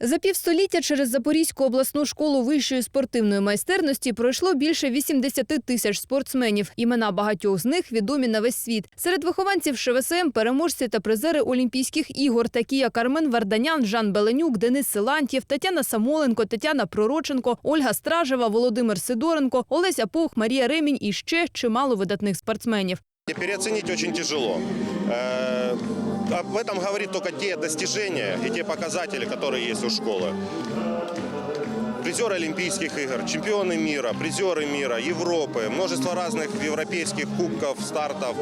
За півстоліття через Запорізьку обласну школу вищої спортивної майстерності пройшло більше 80 тисяч спортсменів. Імена багатьох з них відомі на весь світ. Серед вихованців ШВСМ переможці та призери Олімпійських ігор, такі як Армен Варданян, Жан Беленюк, Денис Силантьєв, Тетяна Самоленко, Тетяна Пророченко, Ольга Стражева, Володимир Сидоренко, Олеся Пух, Марія Ремінь і ще чимало видатних спортсменів. Переоценить очень тяжело. Об этом говорит только те достижения и те показатели, которые есть у школы. Призеры Олимпийских игр, чемпионы мира, призеры мира, Европы, множество разных европейских кубков, стартов.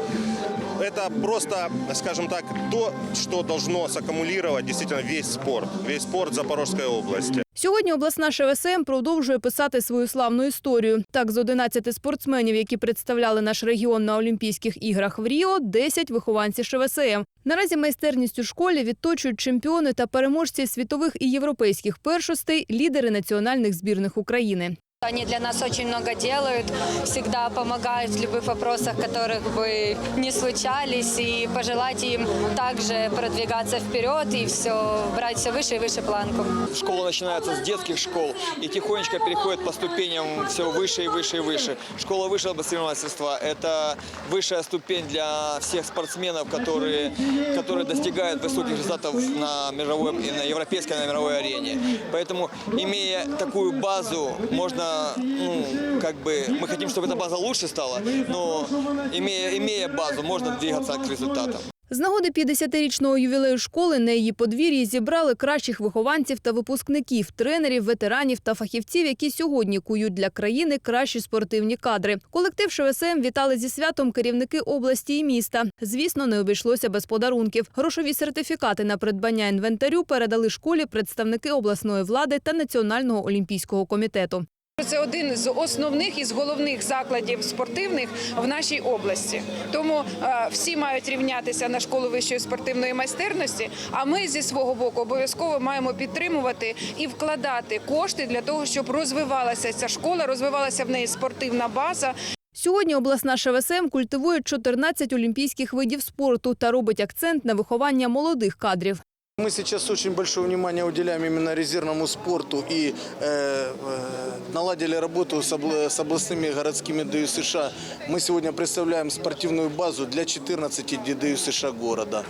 Это просто, скажем так, то, что должно саккумулировать действительно весь спорт, весь спорт Запорожской области. Сьогодні обласна ШВСМ продовжує писати свою славну історію. Так, з 11 спортсменів, які представляли наш регіон на Олімпійських іграх в Ріо, 10 – вихованці ШВСМ. Наразі майстерність у школі відточують чемпіони та переможці світових і європейських першостей, лідери національних збірних України. Они для нас очень много делают, всегда помогают в любых вопросах, которых бы не случались, и пожелать им также продвигаться вперед и все, брать все выше и выше планку. Школа начинается с детских школ и тихонечко переходит по ступеням все выше и выше и выше. Школа высшего спортивного мастерства – это высшая ступень для всех спортсменов, которые, которые достигают высоких результатов на мировой, и на европейской, на мировой арене. Поэтому, имея такую базу, можно, ну, как бы, мы хотим, чтобы эта база лучше стала, но имея, имея базу, можно двигаться к результатам. З нагоди 50-річного ювілею школи на її подвір'ї зібрали кращих вихованців та випускників, тренерів, ветеранів та фахівців, які сьогодні кують для країни кращі спортивні кадри. Колектив ШВСМ вітали зі святом керівники області і міста. Звісно, не обійшлося без подарунків. Грошові сертифікати на придбання інвентарю передали школі представники обласної влади та Національного олімпійського комітету. Це один з основних і з головних закладів спортивних в нашій області. Тому е, всі мають рівнятися на школу вищої спортивної майстерності. А ми зі свого боку обов'язково маємо підтримувати і вкладати кошти для того, щоб розвивалася ця школа, розвивалася в неї спортивна база, Сьогодні обласна ШВСМ культивує 14 олімпійських видів спорту та робить акцент на виховання молодих кадрів. Мы сейчас очень большое внимание уделяем именно резервному спорту и э, э, наладили работу с, обла- с областными и городскими ДЮ США. Мы сегодня представляем спортивную базу для 14 ДЮ США города.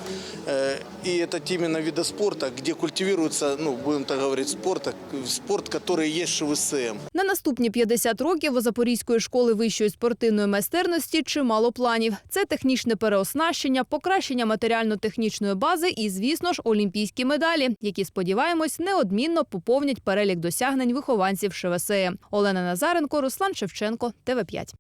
Э, и это те именно виды спорта, где культивируется, ну, будем так говорить, спорт, спорт, который есть в ШВСМ. На наступні 50 років у Запорізької школи вищої спортивної майстерності чимало планів. Це технічне переоснащення, покращення матеріально-технічної бази і, звісно ж, олімпійські медалі, які, сподіваємось, неодмінно поповнять перелік досягнень вихованців ШВСМ. Олена Назаренко, Руслан Шевченко, ТВ5.